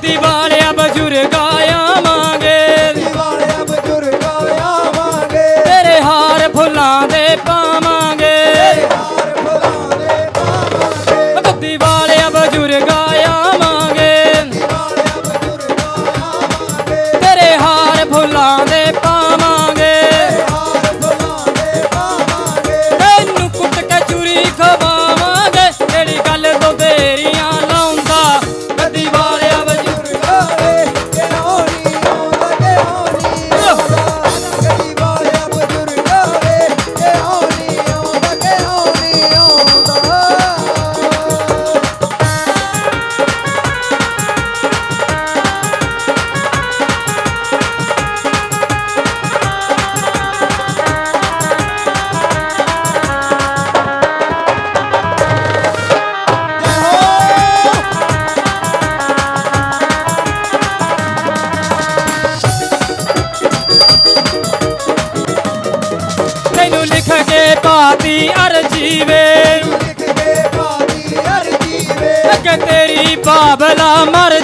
ਭਗਤੀ ਵਾਲਿਆ ਬਜ਼ੁਰਗਾ। ਅਰਜੀ ਕਿ ਤੇਰੀ ਬਾਬਲਾ ਮਰ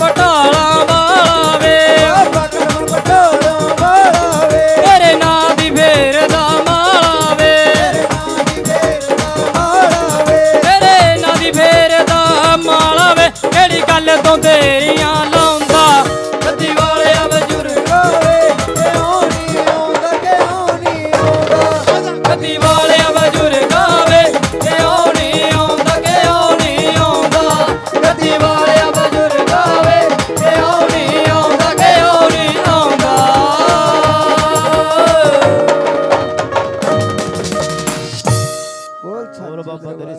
পটা